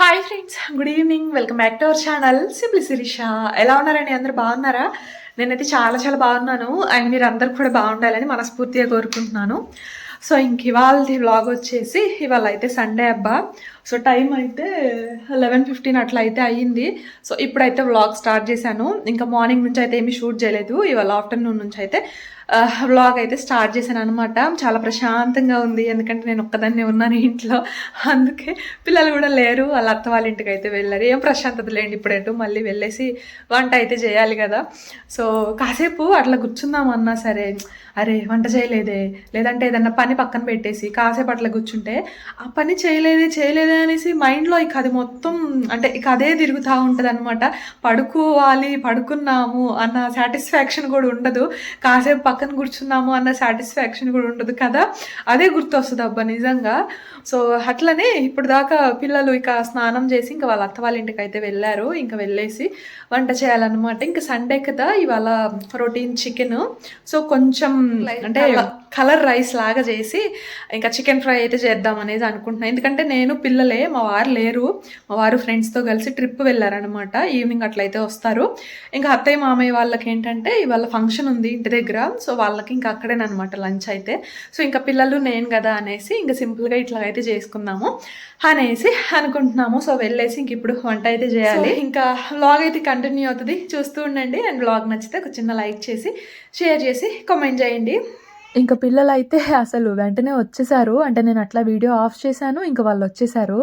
Hi friends good evening welcome back to our channel simply Sirisha ఎలా ఉన్నారండి? అందరు బాగున్నారా? నేనైతే చాలా చాలా బాగున్నాను. అండ్ మీరు అందరు కూడా బాగుండాలని మనస్ఫూర్తిగా కోరుకుంటున్నాను. సో ఇంక ఇవాళ వ్లాగ్ వచ్చేసి ఇవాళ అయితే సండే అబ్బా. సో టైం అయితే లెవెన్ ఫిఫ్టీన్ అట్లా అయితే అయ్యింది. సో ఇప్పుడైతే వ్లాగ్ స్టార్ట్ చేశాను. ఇంకా మార్నింగ్ నుంచి అయితే ఏమీ షూట్ చేయలేదు. ఇవాళ ఆఫ్టర్నూన్ నుంచి అయితే వ్లాగ్ అయితే స్టార్ట్ చేశాను అనమాట చాలా ప్రశాంతంగా ఉంది. ఎందుకంటే నేను ఒక్కదాన్నే ఉన్నాను ఇంట్లో. అందుకే పిల్లలు కూడా లేరు. వాళ్ళ అత్త వాళ్ళ ఇంటికి అయితే వెళ్ళారు. ఏం ప్రశాంతత లేండి ఇప్పుడేంటో. మళ్ళీ వెళ్ళేసి వంట అయితే చేయాలి కదా. సో కాసేపు అట్లా కూర్చుందామన్నా సరే. అరే వంట చేయలేదే. లేదంటే ఏదన్నా పని పక్కన పెట్టేసి కాసేపు అట్లా కూర్చుంటే ఆ పని చేయలేదే చేయలేదే అనేసి మైండ్లో ఇక అది మొత్తం అంటే ఇక అదే తిరుగుతూ ఉంటుంది అనమాట పడుకోవాలి పడుకున్నాము అన్న సాటిస్ఫాక్షన్ కూడా ఉండదు. కాసేపు పక్కన కూర్చున్నాము అన్న సాటిస్ఫాక్షన్ కూడా ఉండదు కదా? అదే గుర్తొస్తుంది అబ్బా నిజంగా. సో అట్లనే ఇప్పుడు దాకా పిల్లలు ఇక స్నానం చేసి ఇంకా వాళ్ళ అత్త వాళ్ళ ఇంటికి అయితే వెళ్ళారు. ఇంకా వెళ్ళేసి వంట చేయాలన్నమాట. ఇంకా సండే కదా ఇవాళ ప్రోటీన్ చికెన్. సో కొంచెం అంటే కలర్ రైస్ లాగా చేసి ఇంకా చికెన్ ఫ్రై అయితే చేద్దాం అనేది అనుకుంటున్నాను ఎందుకంటే నేను పిల్లలే మా వారు లేరు. మా వారు ఫ్రెండ్స్తో కలిసి ట్రిప్ వెళ్ళారనమాట ఈవినింగ్ అట్లయితే వస్తారు. ఇంకా అత్తయ్య మామయ్య వాళ్ళకి ఏంటంటే ఇవాళ ఫంక్షన్ ఉంది ఇంటి దగ్గర. సో వాళ్ళకి ఇంకా అక్కడేనమాట లంచ్ అయితే. సో ఇంకా పిల్లలు నేను కదా అనేసి ఇంకా సింపుల్గా ఇట్లా అయితే చేసుకుందాము. అనేసి అనుకుంటున్నాము. సో వెళ్ళేసి ఇంక ఇప్పుడు వంట అయితే చేయాలి. ఇంకా వ్లాగ్ అయితే కంటిన్యూ అవుతుంది. చూస్తూ ఉండండి. అండ్ వ్లాగ్ నచ్చితే ఒక చిన్న లైక్ చేసి షేర్ చేసి కామెంట్ చేయండి. ఇంకా పిల్లలు అయితే అసలు వెంటనే వచ్చేసారు. అంటే నేను అట్లా వీడియో ఆఫ్ చేశాను. ఇంకా వాళ్ళు వచ్చేసారు.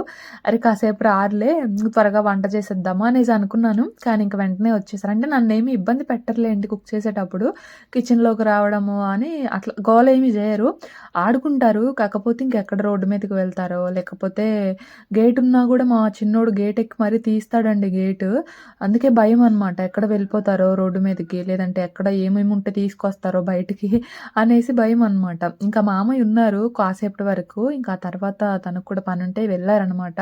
అరే కాసేపు రారులే త్వరగా వంట చేసేద్దామా అనేసి అనుకున్నాను. కానీ ఇంకా వెంటనే వచ్చేసారు. అంటే నన్ను ఏమి ఇబ్బంది పెట్టర్లేంటి కుక్ చేసేటప్పుడు. కిచెన్లోకి రావడము అని అట్లా గోల ఏమి చేయరు. ఆడుకుంటారు. కాకపోతే ఇంకెక్కడ రోడ్డు మీదకి వెళ్తారో లేకపోతే గేట్ ఉన్నా కూడా మా చిన్నోడు గేట్ ఎక్కి మరీ తీస్తాడండి గేటు. అందుకే భయం అనమాట ఎక్కడ వెళ్ళిపోతారో రోడ్డు మీదకి లేదంటే ఎక్కడ ఏమేమి ఉంటే తీసుకొస్తారో బయటికి అనేసి భయం అనమాట ఇంకా మామయ్య ఉన్నారు కాసేపటి వరకు. ఇంకా ఆ తర్వాత తనకు కూడా పని ఉంటే వెళ్ళారనమాట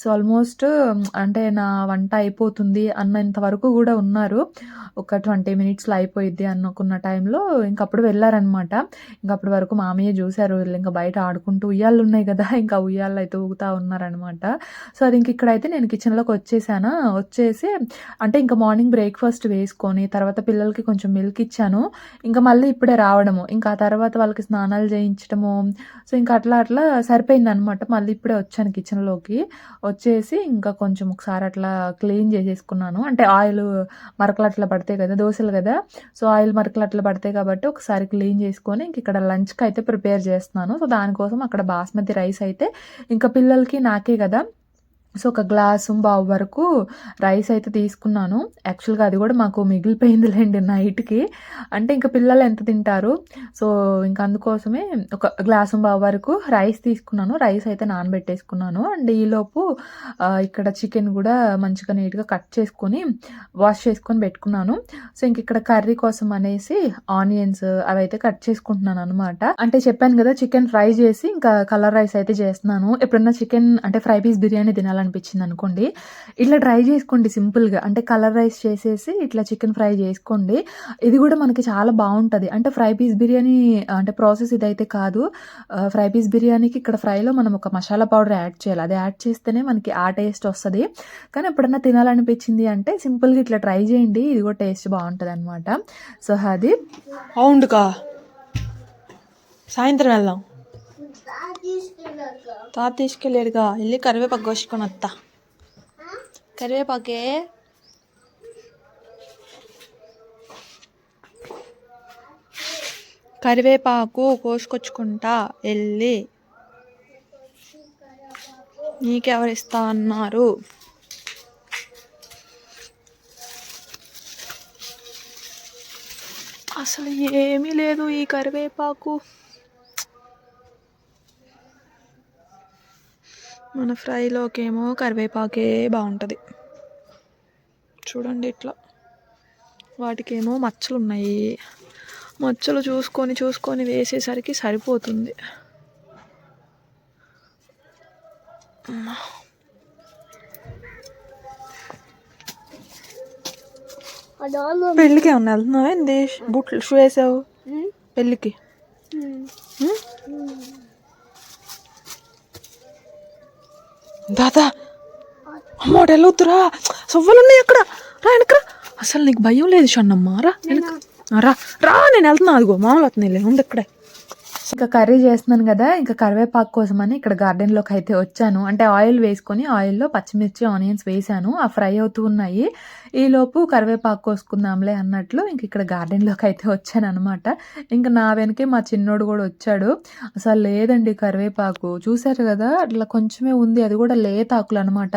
సో ఆల్మోస్ట్ అంటే నా వంట అయిపోతుంది అన్నంత వరకు కూడా ఉన్నారు. ఒక ట్వంటీ మినిట్స్లో అయిపోయిద్ది అనుకున్న టైంలో ఇంకప్పుడు వెళ్ళారనమాట ఇంకప్పటి వరకు మామయ్య చూశారు వీళ్ళు ఇంకా బయట ఆడుకుంటూ ఉయ్యాలు ఉన్నాయి కదా ఇంకా ఉయ్యాలు అయితే ఊగుతూ ఉన్నారనమాట సో అది ఇంక ఇక్కడైతే నేను కిచెన్లోకి వచ్చేసాను. వచ్చేసి అంటే ఇంకా మార్నింగ్ బ్రేక్ఫాస్ట్ వేసుకొని తర్వాత పిల్లలకి కొంచెం మిల్క్ ఇచ్చాను. ఇంకా మళ్ళీ ఇప్పుడే రావడము. ఇంకా తర్వాత వాళ్ళకి స్నానాలు చేయించడము సో ఇంకా అట్లా అట్లా సరిపోయింది అనమాట మళ్ళీ ఇప్పుడే వచ్చాను కిచెన్లోకి వచ్చేసి ఇంకా కొంచెం ఒకసారి అట్లా క్లీన్ చేసేసుకున్నాను. అంటే ఆయిల్ మరకలు అట్లా పడతాయి కదా దోశలు కదా. సో ఆయిల్ మరకలు అట్లా పడతాయి కాబట్టి ఒకసారి క్లీన్ చేసుకొని ఇంక ఇక్కడ లంచ్కి అయితే ప్రిపేర్ చేస్తున్నాను. సో దానికోసం అక్కడ బాస్మతి రైస్ అయితే ఇంకా పిల్లలకి నాకే కదా. సో ఒక గ్లాసు బావు వరకు రైస్ అయితే తీసుకున్నాను. యాక్చువల్గా అది కూడా మాకు మిగిలిపోయిందిలేండి నైట్కి. అంటే ఇంకా పిల్లలు ఎంత తింటారు? సో ఇంకా అందుకోసమే ఒక గ్లాసు బావు వరకు రైస్ తీసుకున్నాను. రైస్ అయితే నానబెట్టేసుకున్నాను. అండ్ ఈలోపు ఇక్కడ చికెన్ కూడా మంచిగా నీట్గా కట్ చేసుకొని వాష్ చేసుకొని పెట్టుకున్నాను. సో ఇంక ఇక్కడ కర్రీ కోసం అనేసి ఆనియన్స్ అవి అయితే కట్ చేసుకుంటున్నాను అనమాట అంటే చెప్పాను కదా చికెన్ ఫ్రై చేసి ఇంకా కలర్ రైస్ అయితే చేస్తున్నాను. ఎప్పుడన్నా చికెన్ అంటే ఫ్రై పీస్ బిర్యానీ తినాలనిపించింది అనుకోండి ఇట్లా ట్రై చేసుకోండి సింపుల్గా. అంటే కలర్ రైస్ చేసేసి ఇట్లా చికెన్ ఫ్రై చేసుకోండి. ఇది కూడా మనకి చాలా బాగుంటుంది. అంటే ఫ్రై పీస్ బిర్యానీ అంటే ప్రాసెస్ ఇదైతే కాదు. ఫ్రై పీస్ బిర్యానీకి ఇక్కడ ఫ్రైలో మనం ఒక మసాలా పౌడర్ యాడ్ చేయాలి. అది యాడ్ చేస్తేనే మనకి ఆ టేస్ట్ వస్తుంది. కానీ ఎప్పుడన్నా తినాలనిపించింది అంటే సింపుల్గా ఇట్లా ట్రై చేయండి. ఇది కూడా టేస్ట్ బాగుంటుంది అనమాట సో అది. అవునుగా సాయంత్రం వెళ్దాం. తాత తీసుకెళ్ళాడుగా. వెళ్ళి కరివేపాకు కోసుకొని వస్తా కరివేపాకే కరివేపాకు కోసుకొచ్చుకుంటా. వెళ్ళి నీకెవరిస్తా అన్నారు. అసలు ఏమీ లేదు ఈ కరివేపాకు. మన ఫ్రైలోకేమో కరివేపాకే బాగుంటుంది. చూడండి ఇట్లా. వాటికేమో మచ్చలు ఉన్నాయి మచ్చలు చూసుకొని చూసుకొని వేసేసరికి సరిపోతుంది. పెళ్ళికి ఏమన్నా వెళ్తున్నావా బుట్లు షూ వేసావు? పెళ్ళికి? దాదా అమ్మో వెళ్ళొద్దురా సొవ్వలు ఉన్నాయి అక్కడ. రా వెనకరా అసలు నీకు భయం లేదు షన్నమ్మ రా వెనక రా రా నేను వెళ్తున్నా అదిగో మామూలు అవుతుంది ఉంది ఇక్కడే ఇంకా కర్రీ చేస్తున్నాను కదా ఇంకా కరివేపాకు కోసమని ఇక్కడ గార్డెన్లోకి అయితే వచ్చాను. అంటే ఆయిల్ వేసుకొని ఆయిల్లో పచ్చిమిర్చి ఆనియన్స్ వేసాను. ఆ ఫ్రై అవుతూ ఉన్నాయి. ఈలోపు కరివేపాకు కోసుకుందాంలే అన్నట్లు ఇంక ఇక్కడ గార్డెన్లోకి అయితే వచ్చాను అనమాట ఇంకా నా వెనకే మా చిన్నోడు కూడా వచ్చాడు. అసలు లేదండి కరివేపాకు. చూశారు కదా అట్లా కొంచెమే ఉంది. అది కూడా లేతాకులు అనమాట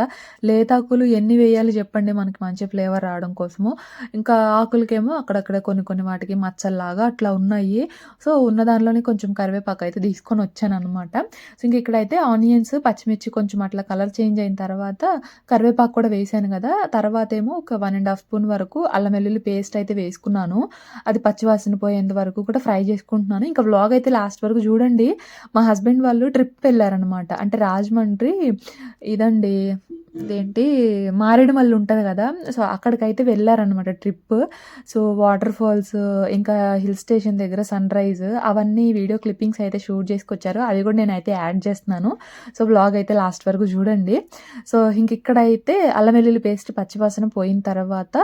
లేతాకులు ఎన్ని వేయాలి చెప్పండి మనకి మంచి ఫ్లేవర్ రావడం కోసము. ఇంకా ఆకులకేమో అక్కడక్కడ కొన్ని కొన్ని వాటికి మచ్చల్లాగా అట్లా ఉన్నాయి. సో ఉన్న దానిలోనే కొంచెం కరివేపాకు అయితే తీసుకొని వచ్చాను అనమాట సో ఇంక ఇక్కడైతే ఆనియన్స్ పచ్చిమిర్చి కొంచెం అట్లా కలర్ చేంజ్ అయిన తర్వాత కరివేపాకు కూడా వేసాను కదా. తర్వాత ఏమో ఒక వన్ అండ్ హాఫ్ స్పూన్ వరకు అల్లం వెల్లుల్లి పేస్ట్ అయితే వేసుకున్నాను. అది పచ్చివాసన పోయేంత వరకు కూడా ఫ్రై చేసుకుంటున్నాను. ఇంకా వ్లాగ్ అయితే లాస్ట్ వరకు చూడండి. మా హస్బెండ్ వాళ్ళు ట్రిప్ వెళ్ళారనమాట అంటే రాజమండ్రి ఇదండి ఇదేంటి మారేడుమల్లి ఉంటుంది కదా. సో అక్కడికైతే వెళ్ళారనమాట ట్రిప్ సో వాటర్ ఫాల్స్ ఇంకా హిల్ స్టేషన్ దగ్గర సన్ రైజ్ అవన్నీ వీడియో క్లిప్పింగ్స్ అయితే షూట్ చేసుకొచ్చారు. అవి కూడా నేనైతే యాడ్ చేస్తున్నాను. సో బ్లాగ్ అయితే లాస్ట్ వరకు చూడండి. సో ఇంక ఇక్కడైతే అల్లం వెల్లుల్లి పేస్ట్ పచ్చివాసన పోయిన తర్వాత తర్వాత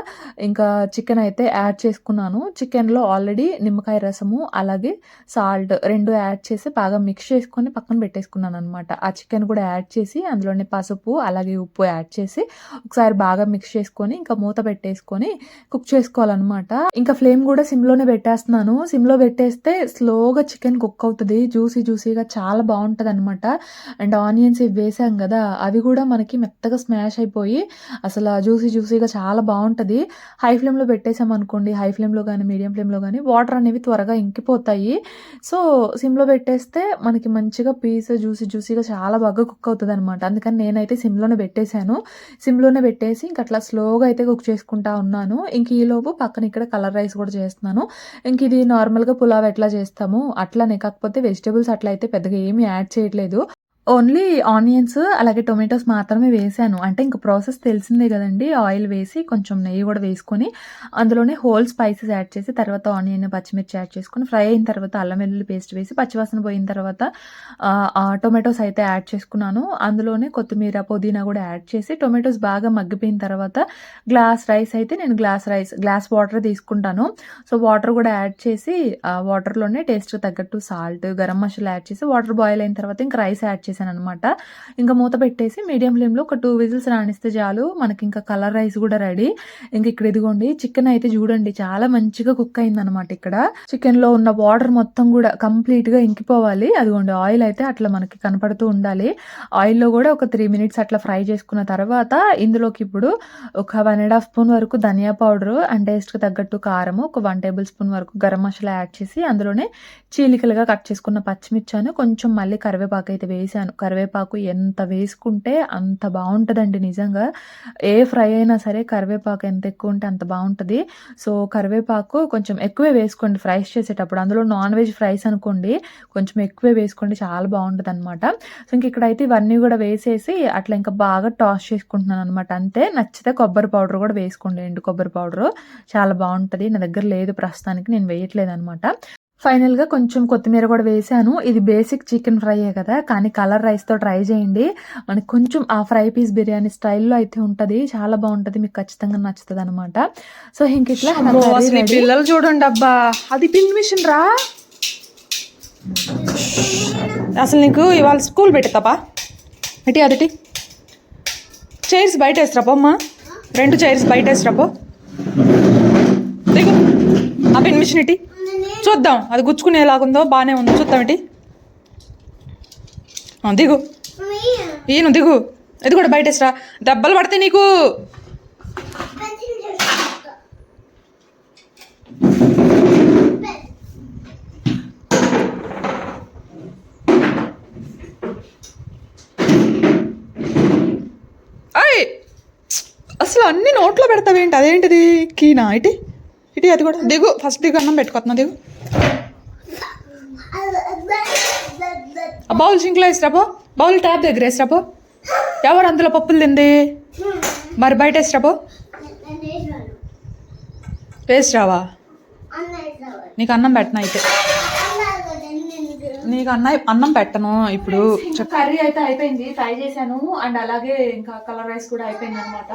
ఇంకా చికెన్ అయితే యాడ్ చేసుకున్నాను. చికెన్లో ఆల్రెడీ నిమ్మకాయ రసము అలాగే సాల్ట్ రెండు యాడ్ చేసి బాగా మిక్స్ చేసుకొని పక్కన పెట్టేసుకున్నాను అనమాట ఆ చికెన్ కూడా యాడ్ చేసి అందులోనే పసుపు అలాగే ఉప్పు యాడ్ చేసి ఒకసారి బాగా మిక్స్ చేసుకొని ఇంకా మూత పెట్టేసుకొని కుక్ చేసుకోవాలన్నమాట. ఇంకా ఫ్లేమ్ కూడా సిమ్లోనే పెట్టేస్తున్నాను. సిమ్లో పెట్టేస్తే స్లోగా చికెన్ కుక్ అవుతుంది. జ్యూసీ జ్యూసీగా చాలా బాగుంటుంది అనమాట అండ్ ఆనియన్స్ ఇవి వేసాం కదా అవి కూడా మనకి మెత్తగా స్మాష్ అయిపోయి అసలు జ్యూసీ జ్యూసీగా చాలా బాగుంటుంది. హై ఫ్లేమ్లో పెట్టేసాం అనుకోండి హై ఫ్లేమ్లో కానీ మీడియం ఫ్లేమ్లో కానీ వాటర్ అనేవి త్వరగా ఇంకిపోతాయి. సో సిమ్లో పెట్టేస్తే మనకి మంచిగా పీస్ జ్యూసీ జ్యూసీగా చాలా బాగా కుక్ అవుతుంది అనమాట అందుకని నేనైతే సిమ్లోనే పెట్టేశాను. సిమ్లోనే పెట్టేసి ఇంక అట్లా స్లోగా అయితే కుక్ చేసుకుంటా ఉన్నాను. ఇంక ఈలోపు పక్కన ఇక్కడ కలర్ రైస్ కూడా చేస్తున్నాను. ఇంక ఇది నార్మల్గా పులావ్ ఎట్లా చేస్తాము అట్లానే. కాకపోతే వెజిటేబుల్స్ అట్లా అయితే పెద్దగా ఏమీ యాడ్ చేయట్లేదు. ఓన్లీ ఆనియన్స్ అలాగే టొమాటోస్ మాత్రమే వేసాను. అంటే ఇంక ప్రాసెస్ తెలిసిందే కదండి. ఆయిల్ వేసి కొంచెం నెయ్యి కూడా వేసుకొని అందులోనే హోల్ స్పైసెస్ యాడ్ చేసి తర్వాత ఆనియన్ పచ్చిమిర్చి యాడ్ చేసుకొని ఫ్రై అయిన తర్వాత అల్లం వెల్లుల్లి పేస్ట్ వేసి పచ్చివాసన పోయిన తర్వాత టొమాటోస్ అయితే యాడ్ చేసుకున్నాను. అందులోనే కొత్తిమీర పుదీనా కూడా యాడ్ చేసి టొమాటోస్ బాగా మగ్గిపోయిన తర్వాత గ్లాస్ రైస్ అయితే నేను గ్లాస్ రైస్ గ్లాస్ వాటర్ తీసుకుంటాను. సో వాటర్ కూడా యాడ్ చేసి వాటర్లోనే టేస్ట్కి తగ్గట్టు సాల్ట్ గరం మసాలా యాడ్ చేసి వాటర్ బాయిల్ అయిన తర్వాత ఇంకా రైస్ యాడ్ చేసి చేసేసాను అనమాట ఇంకా మూత పెట్టేసి మీడియం ఫ్లేమ్లో ఒక టూ విజిల్స్ రాణిస్తే చాలు. మనకి ఇంకా కలర్ రైస్ కూడా రెడీ. ఇంక ఇక్కడ ఇదిగోండి చికెన్ అయితే చూడండి చాలా మంచిగా కుక్ అయింది అనమాట ఇక్కడ. చికెన్లో ఉన్న వాటర్ మొత్తం కూడా కంప్లీట్గా ఇంకిపోవాలి. అదిగోండి ఆయిల్ అయితే అట్లా మనకి కనపడుతూ ఉండాలి. ఆయిల్లో కూడా ఒక త్రీ మినిట్స్ అట్లా ఫ్రై చేసుకున్న తర్వాత ఇందులోకి ఇప్పుడు ఒక వన్ అండ్ హాఫ్ స్పూన్ వరకు ధనియా పౌడర్ అండ్ టేస్ట్కి తగ్గట్టు కారం ఒక వన్ టేబుల్ స్పూన్ వరకు గరం మసాలా యాడ్ చేసి అందులోనే చీలికలుగా కట్ చేసుకున్న పచ్చిమిర్చాను కొంచెం మళ్ళీ కరివేపాకు అయితే వేసాను వేసాను కరివేపాకు ఎంత వేసుకుంటే అంత బాగుంటుందండి నిజంగా. ఏ ఫ్రై అయినా సరే కరివేపాకు ఎంత ఎక్కువ ఉంటే అంత బాగుంటుంది. సో కరివేపాకు కొంచెం ఎక్కువే వేసుకోండి ఫ్రైస్ చేసేటప్పుడు. అందులో నాన్ వెజ్ ఫ్రైస్ అనుకోండి కొంచెం ఎక్కువే వేసుకోండి చాలా బాగుంటుంది అనమాట సో ఇంక ఇక్కడైతే ఇవన్నీ కూడా వేసేసి అట్లా ఇంకా బాగా టాస్ చేసుకుంటున్నాను అనమాట అంతే నచ్చితే కొబ్బరి పౌడర్ కూడా వేసుకోండి. ఎండు కొబ్బరి పౌడర్ చాలా బాగుంటుంది. నా దగ్గర లేదు ప్రస్తుతానికి. నేను వేయట్లేదు అనమాట ఫైనల్గా కొంచెం కొత్తిమీర కూడా వేసాను. ఇది బేసిక్ చికెన్ ఫ్రైయే కదా. కానీ కలర్ రైస్తో ట్రై చేయండి. మనకి కొంచెం ఆ ఫ్రై పీస్ బిర్యానీ స్టైల్లో అయితే ఉంటుంది. చాలా బాగుంటుంది. మీకు ఖచ్చితంగా నచ్చుతుంది అనమాట సో ఇంక ఇట్లా. పిల్లలు చూడండి అబ్బా. అది పిన్ మిషన్ రా. అసలు నీకు ఇవాళ స్కూల్ పెడతాపా ఇటీ అదిటి చైర్స్ బయట వేసిరాపో అమ్మా. రెండు చైర్స్ బయట వేసిరాపో దిగు. ఆ పిన్ మిషన్ ఇటీ. చూద్దాం. అది గుచ్చుకునేలాగుందో బాగానే ఉందో. చూద్దాం ఏంటి? దిగు. ఈయన దిగు. ఇది కూడా బయట వేసిరా దెబ్బలు పడితే నీకు అయ్ అసలు అన్ని నోట్లో పెడతావేంటి? అదేంటిది? కీనా ఇటీ ఇటీ అది కూడా? దిగు ఫస్ట్ దిగు అన్నం పెట్టుకోతున్నా దిగు. బౌల్ సింక్లో వేసిరాపో బౌల్ ట్యాప్ దగ్గర వేసిరాపో ఎవరు అందులో పప్పులు తింది? మరి బయట వేసిరాపో వేసిరావా? నీకు అన్నం పెట్టిన అయితే? నీకు అన్న అన్నం పెట్టను ఇప్పుడు. కర్రీ అయితే అయిపోయింది ఫ్రై చేశాను. అండ్ అలాగే ఇంకా కలర్ రైస్ కూడా అయిపోయింది అనమాట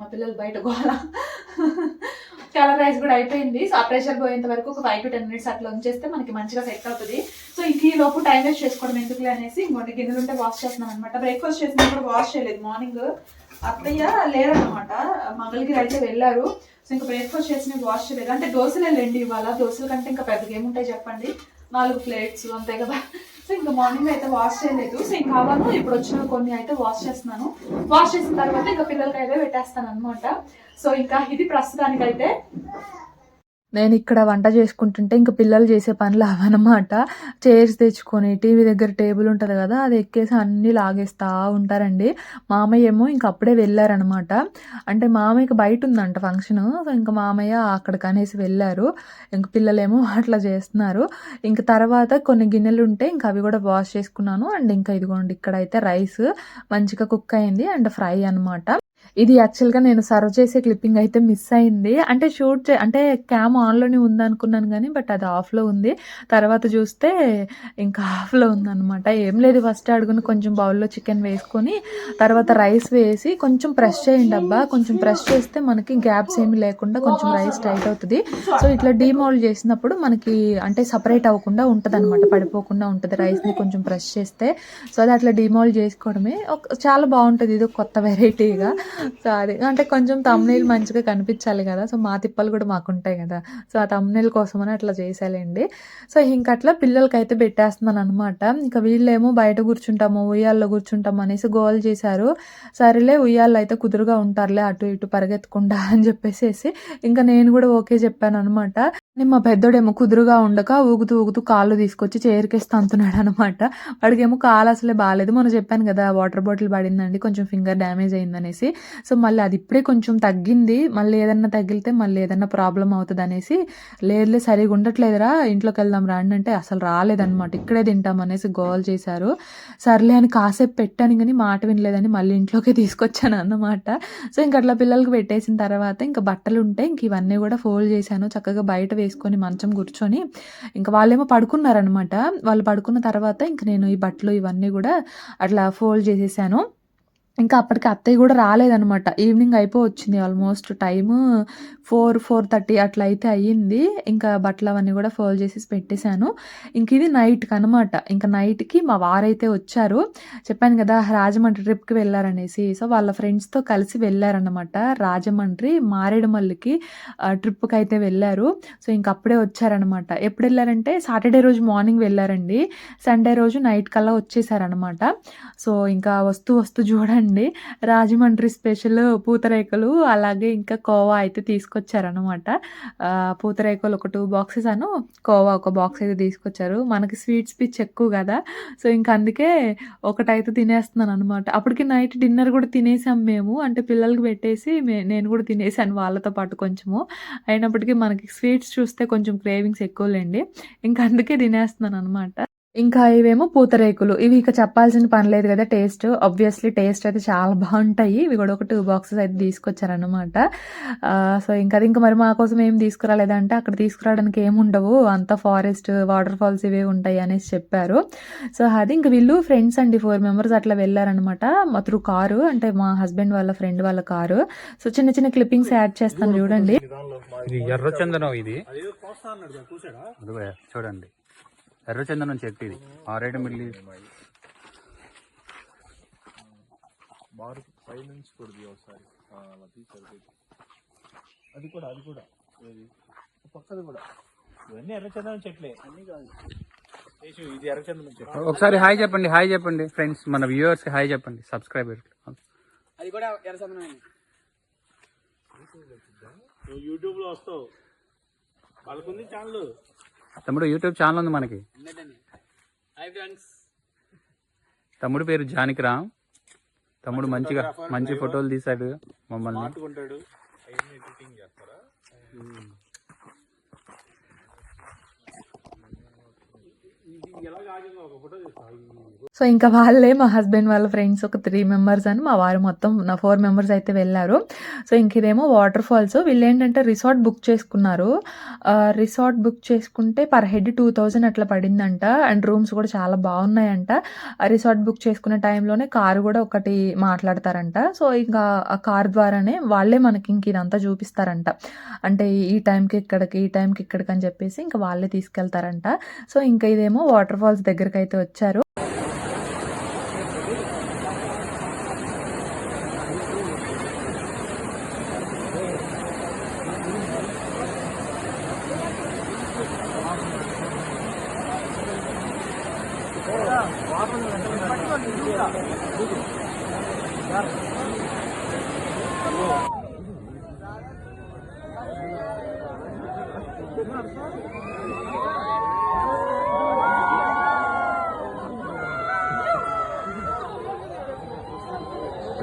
మా పిల్లలు బయట గోల. కలర్ రైస్ కూడా అయిపోయింది. సో ఆ ప్రెషర్ పోయేంత వరకు ఒక ఫైవ్ టు టెన్ మినిట్స్ అట్లా ఉంచేస్తే మనకి మంచిగా సెట్ అవుతుంది. సో ఇంక ఈ లోపు టైం వేస్ట్ చేసుకోవడం ఎందుకులే అనేసి ఇంకొన్ని గిన్నెలు ఉంటే వాష్ చేస్తున్నాం అనమాట బ్రేక్ఫాస్ట్ చేసినప్పుడు వాష్ చేయలేదు. మార్నింగ్ అత్తయ్య లేరనమాట మంగళగిరి అయితే వెళ్ళారు. సో ఇంకా బ్రేక్ఫాస్ట్ చేసిన వాష్ చేయలేదు. అంటే దోశలే లేండి ఇవాళ. దోశల కంటే ఇంకా పెద్దగా ఏముంటాయి చెప్పండి? నాలుగు ప్లేట్స్ అంతే కదా. సో ఇంకా మార్నింగ్ అయితే వాష్ చేయలేదు. సో ఇంకా కావాను ఇప్పుడు వచ్చిన కొన్ని అయితే వాష్ చేస్తున్నాను. వాష్ చేసిన తర్వాత ఇంకా పిల్లలకి అయితే పెట్టేస్తాను అనమాట సో ఇంకా ఇది ప్రస్తుతానికైతే. నేను ఇక్కడ వంట చేసుకుంటుంటే ఇంకా పిల్లలు చేసే పనులు అవన్నమాట. చైర్స్ తెచ్చుకొని టీవీ దగ్గర టేబుల్ ఉంటుంది కదా అది ఎక్కేసి అన్నీ లాగేస్తూ ఉంటారండి. మామయ్య ఏమో ఇంక అప్పుడే వెళ్ళారనమాట అంటే మామయ్యకి బయట ఉందంట ఫంక్షన్ సో ఇంకా మామయ్య అక్కడికి అనేసి వెళ్ళారు. ఇంక పిల్లలేమో అట్లా చేస్తున్నారు. ఇంక తర్వాత కొన్ని గిన్నెలు ఉంటే ఇంకా అవి కూడా వాష్ చేసుకున్నాను. అండ్ ఇంకా ఇదిగోండి ఇక్కడైతే రైస్ మంచిగా కుక్ అయింది అండ్ ఫ్రై అన్నమాట. ఇది యాక్చువల్గా నేను సర్వ్ చేసే క్లిప్పింగ్ అయితే మిస్ అయింది. అంటే షూట్ చే అంటే క్యామ్ ఆన్లోనే ఉంది అనుకున్నాను కానీ బట్ అది ఆఫ్లో ఉంది. తర్వాత చూస్తే ఇంకా ఆఫ్లో ఉందన్నమాట. ఏం లేదు ఫస్ట్ అడుగుని కొంచెం బౌల్లో చికెన్ వేసుకొని తర్వాత రైస్ వేసి కొంచెం ప్రెస్ చేయండి అబ్బా. కొంచెం ప్రెస్ చేస్తే మనకి గ్యాప్స్ ఏమి లేకుండా కొంచెం రైస్ టైట్ అవుతుంది. సో ఇట్లా డీమౌల్డ్ చేసినప్పుడు మనకి అంటే సపరేట్ అవ్వకుండా ఉంటుంది అనమాట పడిపోకుండా ఉంటుంది రైస్ని కొంచెం ప్రెస్ చేస్తే. సో అది అట్లా డీమోల్డ్ చేసుకోవడమే. ఒక చాలా బాగుంటుంది. ఇది ఒక కొత్త వెరైటీగా సో అది. అంటే కొంచెం తమ్నేల్ మంచిగా కనిపించాలి కదా. సో మా తిప్పలు కూడా మాకు ఉంటాయి కదా. సో ఆ తమ్నేల్ కోసం అని అట్లా చేసేయాలండి సో ఇంక అట్లా పిల్లలకి అయితే పెట్టేస్తున్నాను అనమాట ఇంకా వీళ్ళేమో బయట కూర్చుంటాము ఉయ్యాల్లో కూర్చుంటాము అనేసి గోల్ చేశారు. సరేలే ఉయ్యాల్లో అయితే కుదురుగా ఉంటారులే అటు ఇటు పరిగెత్తకుండా అని చెప్పేసేసి ఇంకా నేను కూడా ఓకే చెప్పాను అనమాట మా పెద్దోడేమో కుదురుగా ఉండక ఊగుతూ ఊగుతూ కాళ్ళు తీసుకొచ్చి చేరికేసి తంతున్నాడు అనమాట వాడికేమో కాలు అసలే బాగాలేదు మనం చెప్పాను కదా వాటర్ బాటిల్ పడిందండి కొంచెం ఫింగర్ డ్యామేజ్ అయిందనేసి. సో మళ్ళీ అది ఇప్పుడే కొంచెం తగ్గింది. మళ్ళీ ఏదన్నా తగిలితే మళ్ళీ ఏదన్నా ప్రాబ్లం అవుతుంది అనేసి లేదులే సరిగా ఉండట్లేదురా ఇంట్లోకి వెళ్దాం రాండి అంటే అసలు రాలేదన్నమాట. ఇక్కడే తింటాం అనేసి గోల్ చేశారు. సర్లే అని కాసేపు పెట్టాను కానీ మాట వినలేదని మళ్ళీ ఇంట్లోకి తీసుకొచ్చాను అన్నమాట. సో ఇంక అట్లా పిల్లలకి పెట్టేసిన తర్వాత ఇంకా బట్టలు ఉంటే ఇంక ఇవన్నీ కూడా ఫోల్డ్ చేశాను. చక్కగా బయట వేసుకొని మంచం కూర్చొని ఇంకా వాళ్ళేమో పడుకున్నారనమాట వాళ్ళు పడుకున్న తర్వాత ఇంక నేను ఈ బట్టలు ఇవన్నీ కూడా అట్లా ఫోల్డ్ చేసేసాను. ఇంకా అప్పటికి అత్తయ్య కూడా రాలేదనమాట ఈవినింగ్ అయిపో వచ్చింది almost time four four thirty అట్లా అయితే అయ్యింది. ఇంకా బట్టలు అవన్నీ కూడా ఫోల్డ్ చేసేసి పెట్టేశాను. ఇంక ఇది నైట్కి అనమాట ఇంకా నైట్కి మా వారైతే వచ్చారు. చెప్పాను కదా రాజమండ్రి ట్రిప్కి వెళ్ళారనేసి. సో వాళ్ళ ఫ్రెండ్స్తో కలిసి వెళ్ళారనమాట రాజమండ్రి మారేడుమల్లికి ట్రిప్కి అయితే వెళ్ళారు. సో ఇంక అప్పుడే వచ్చారనమాట ఎప్పుడు వెళ్ళారంటే సాటర్డే రోజు మార్నింగ్ వెళ్ళారండి. సండే రోజు నైట్ కల్లా వచ్చేసారనమాట సో ఇంకా వస్తూ వస్తూ చూడండి. రాజమండ్రి స్పెషల్ పూతరేకులు అలాగే ఇంకా కోవా అయితే తీసుకొచ్చారనమాట పూతరేకులు ఒక టూ బాక్సెస్ అను కోవా ఒక బాక్స్ అయితే తీసుకొచ్చారు. మనకి స్వీట్స్ పిచ్ ఎక్కువ కదా. సో ఇంకా అందుకే ఒకటైతే తినేస్తున్నాను అనమాట అప్పటికి నైట్ డిన్నర్ కూడా తినేసాం మేము. అంటే పిల్లలకి పెట్టేసి నేను కూడా తినేసాను వాళ్ళతో పాటు కొంచెము. అయినప్పటికీ మనకి స్వీట్స్ చూస్తే కొంచెం క్రేవింగ్స్ ఎక్కువలేండి. ఇంకా అందుకే తినేస్తున్నాను అనమాట ఇంకా ఇవేమో పూతరేకులు. ఇవి ఇక చెప్పాల్సిన పని లేదు కదా టేస్ట్. ఆబ్వియస్లీ టేస్ట్ అయితే చాలా బాగుంటాయి. ఇవి కూడా ఒక టూ బాక్సెస్ అయితే తీసుకొచ్చారనమాట సో ఇంకా అది ఇంకా మరి మా కోసం ఏం తీసుకురాలేదంటే అక్కడ తీసుకురావడానికి ఏముండవు అంతా ఫారెస్ట్ వాటర్ ఫాల్స్ ఇవే ఉంటాయి అనేసి చెప్పారు. సో అది ఇంకా వీళ్ళు ఫ్రెండ్స్ అండి ఫోర్ మెంబర్స్ అట్లా వెళ్ళారనమాట మా త్రూ కారు అంటే మా హస్బెండ్ వాళ్ళ ఫ్రెండ్ వాళ్ళ కారు. సో చిన్న చిన్న క్లిప్పింగ్స్ యాడ్ చేస్తాను చూడండి. ఇది ఎర్రచందనం ఇది. చూడండి. ఎర్రచందనం చెట్టు ఇది. ఆరేడు మిల్లి. అది కూడా అది కూడా. పక్కది కూడా. ఇవన్నీ ఎర్రచందనం చెట్లే. అన్ని కాదు. యేసు, ఇది ఎర్రచందనం చెట్టు. ఒకసారి హాయ్ చెప్పండి హాయ్ చెప్పండి ఫ్రెండ్స్ మన వ్యూవర్స్కి హాయ్ చెప్పండి సబ్స్క్రైబర్ నువ్వు యూట్యూబ్లో వస్తావు. వాళ్ళకుంది ఛానల్. తమ్ముడు యూట్యూబ్ ఛానల్ ఉంది మనకి. తమ్ముడు పేరు జానకి రామ్ తమ్ముడు మంచిగా మంచి ఫోటోలు తీశాడు మమ్మల్ని పట్టుకుంటాడు అవన్నీ ఎడిటింగ్ చేస్తారా సో ఇంకా వాళ్ళే మా హస్బెండ్ వాళ్ళ ఫ్రెండ్స్ ఒక త్రీ మెంబర్స్ అని మా వారు మొత్తం నా ఫోర్ మెంబర్స్ అయితే వెళ్ళారు. సో ఇంక ఇదేమో వాటర్ ఫాల్స్ వీళ్ళు ఏంటంటే రిసార్ట్ బుక్ చేసుకున్నారు. రిసార్ట్ బుక్ చేసుకుంటే పర్ హెడ్ టూ థౌజండ్ అట్లా పడిందంట. అండ్ రూమ్స్ కూడా చాలా బాగున్నాయంట. ఆ రిసార్ట్ బుక్ చేసుకునే టైంలోనే కారు కూడా ఒకటి మాట్లాడతారంట. సో ఇంకా ఆ కార్ ద్వారానే వాళ్ళే మనకి ఇంక ఇదంతా చూపిస్తారంట. అంటే ఈ టైంకి ఇక్కడికి ఈ టైంకి ఇక్కడికి అని చెప్పేసి ఇంకా వాళ్ళే తీసుకెళ్తారంట. సో ఇంకా ఇదేమో వాటర్ వాటర్ ఫాల్స్ దగ్గరకు అయితే వచ్చారు.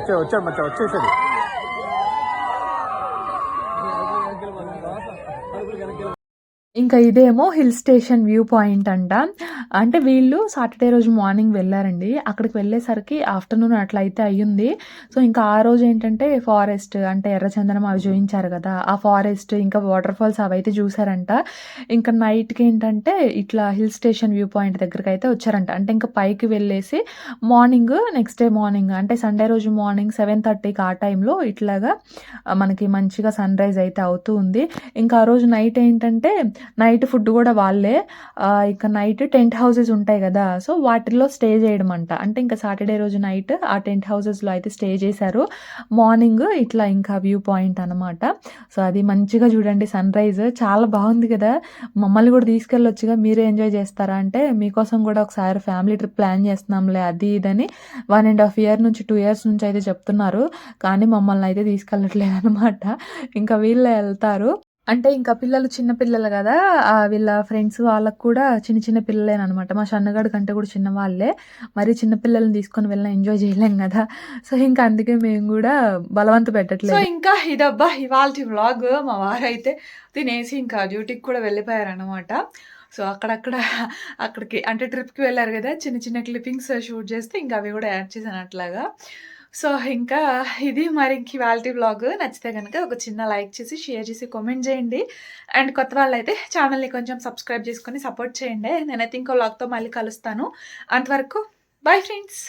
就这么走就这里。ఇంకా ఇదేమో హిల్ స్టేషన్ వ్యూ పాయింట్ అంట. అంటే వీళ్ళు సాటర్డే రోజు మార్నింగ్ వెళ్ళారండి. అక్కడికి వెళ్ళేసరికి ఆఫ్టర్నూన్ అట్లా అయితే అయ్యింది. సో ఇంకా ఆ రోజు ఏంటంటే ఫారెస్ట్ అంటే ఎర్రచందనం అవి చూపించారు కదా. ఆ ఫారెస్ట్ ఇంకా వాటర్ ఫాల్స్ అవి అయితే చూసారంట ఇంకా నైట్కి ఏంటంటే ఇట్లా హిల్ స్టేషన్ వ్యూ పాయింట్ దగ్గరికి అయితే వచ్చారంట. అంటే ఇంకా పైకి వెళ్ళేసి మార్నింగ్ నెక్స్ట్ డే మార్నింగ్ అంటే సండే రోజు మార్నింగ్ సెవెన్ థర్టీకి ఆ టైంలో ఇట్లాగా మనకి మంచిగా సన్ రైజ్ అయితే అవుతూ ఉంది. ఇంకా ఆ రోజు నైట్ ఏంటంటే నైట్ ఫుడ్ కూడా వాళ్ళే. ఇక నైట్ టెంట్ హౌసెస్ ఉంటాయి కదా సో వాటిల్లో స్టే చేయడం అంట అంటే ఇంకా సాటర్డే రోజు నైట్ ఆ టెంట్ హౌసెస్లో అయితే స్టే చేశారు. మార్నింగ్ ఇట్లా ఇంకా వ్యూ పాయింట్ అనమాట సో అది మంచిగా చూడండి సన్ రైజ్. చాలా బాగుంది కదా. మమ్మల్ని కూడా తీసుకెళ్ళొచ్చుగా మీరే ఎంజాయ్ చేస్తారా? అంటే మీకోసం కూడా ఒకసారి ఫ్యామిలీ ట్రిప్ ప్లాన్ చేస్తున్నాంలే అది ఇదని వన్ అండ్ హాఫ్ ఇయర్ నుంచి టూ ఇయర్స్ నుంచి అయితే చెప్తున్నారు. కానీ మమ్మల్ని అయితే తీసుకెళ్ళట్లేదు అనమాట ఇంకా వీళ్ళే వెళ్తారు. అంటే ఇంకా పిల్లలు చిన్న పిల్లలు కదా వీళ్ళ ఫ్రెండ్స్ వాళ్ళకు కూడా చిన్న చిన్న పిల్లలేనమాట మా షన్నగాడి కంటే కూడా చిన్న వాళ్ళే. మరి చిన్న పిల్లల్ని తీసుకొని వెళ్ళిన ఎంజాయ్ చేయలేం కదా. సో ఇంకా అందుకే మేము కూడా బలవంత సో పెట్టట్లేదు ఇంకా ఇదబ్బా ఇవాళ వ్లాగ్ మా వారైతే తినేసి ఇంకా డ్యూటీకి కూడా వెళ్ళిపోయారనమాట సో అక్కడక్కడ అక్కడికి అంటే ట్రిప్కి వెళ్ళారు కదా చిన్న చిన్న క్లిప్పింగ్స్ షూట్ చేస్తే ఇంకా అవి కూడా యాడ్ చేశాను అట్లాగా. సో ఇంకా ఇది మరి ఇంక ఇవాళ వ్లాగ్ నచ్చితే కనుక ఒక చిన్న లైక్ చేసి షేర్ చేసి కామెంట్ చేయండి. అండ్ కొత్త వాళ్ళు అయితే ఛానల్ని కొంచెం సబ్స్క్రైబ్ చేసుకొని సపోర్ట్ చేయండి. నేనైతే ఇంకో వ్లాగ్తో మళ్ళీ కలుస్తాను. అంతవరకు బాయ్ ఫ్రెండ్స్